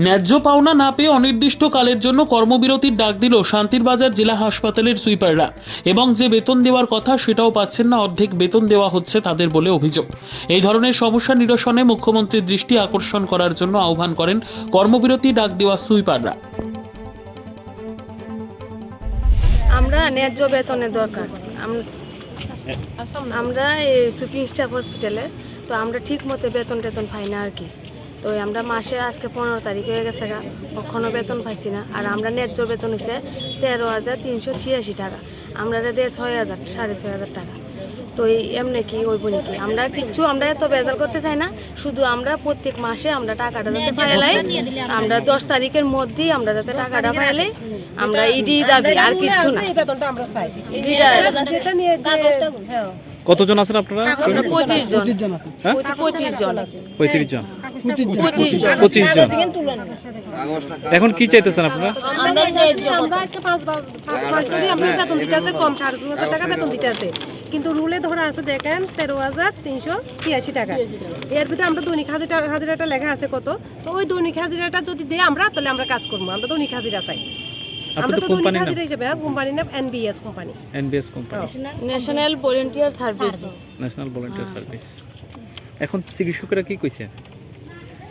ন্যায্য পাওনা না পেয়ে অনির্দিষ্টকালের জন্য কর্মবিরতির ডাক দিল শান্তিরবাজার জেলা হাসপাতালের সুইপাররা। এবং যে বেতন দেওয়ার কথা সেটাও পাচ্ছেন না অর্ধেক বেতন দেওয়া হচ্ছে তাদের বলে অভিযোগ। এই ধরনের সমস্যা নিরসনে মুখ্যমন্ত্রীর দৃষ্টি আকর্ষণ করার জন্য আহ্বান করেন কর্মবিরতি ডাক দেওয়া সুইপাররা। আমরা ন্যায্য বেতনের দরকার। আম- আমরা এই স্টাফ হসপিটালে তো আমরা ঠিক মতো বেতন টেতন পাই না আর কি। তো আমরা মাসে আজকে পনেরো তারিখ হয়ে গেছে গা। কখনো বেতন পাইছি না। আর আমরা ন্যায্য বেতন হচ্ছে তেরো হাজার তিনশো ছিয়াশি টাকা। আমরা দিয়ে ছয় হাজার সাড়ে ছয় হাজার টাকা। তো এই এমনি কি ওইব নাকি? আমরা কিচ্ছু আমরা এত বেজাল করতে চাই না। শুধু আমরা প্রত্যেক মাসে আমরা টাকাটা যাতে পাইলাই আমরা দশ তারিখের মধ্যেই আমরা যাতে টাকাটা পাইলে আমরা ইডি দাবি আর কিচ্ছু না। কতজন আছেন আপনারা? আমরা পঁচিশ জন। হ্যাঁ? পঁচিশ- জন। পঁয়ত্রিশ জন। পঁচিশ এখন কি চাইতেছেন আপনারা? কিন্তু রুলে ধরা আছে দেখেন তেরো হাজার তিনশো ছিয়াশি টাকা। এর ভিতরে আমরা দৈনিক হাজিরা হাজিরাটা লেখা আছে কত? তো ওই দৈনিক হাজিরাটা যদি দেয় আমরা তাহলে আমরা কাজ করব। আমরা দৈনিক হাজিরা চাই। আমরা তো দৈনিক কোম্পানির হিসেবে কোম্পানির নাম NBS company NBS company national volunteer service national volunteer service এখন চিকিৎসকেরা কি কইছে?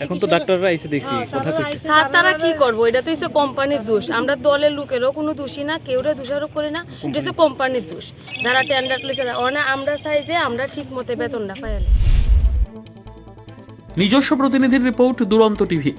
এখন তো ডাক্তাররা এসে দেখছি কথা কইছে? স্যার তারা কি করব? এটা তো হচ্ছে কোম্পানির দোষ। আমরা দলের লোকেরও কোনো দোষী না কেউরে দোষারোপ করি না। এটা হচ্ছে কোম্পানির দোষ। যারা টেন্ডার তুলেছে অনেক আমরা চাই যে আমরা ঠিক মতো বেতনটা পাইলে নিজস্ব প্রতিনিধির রিপোর্ট দুরন্ত টিভি।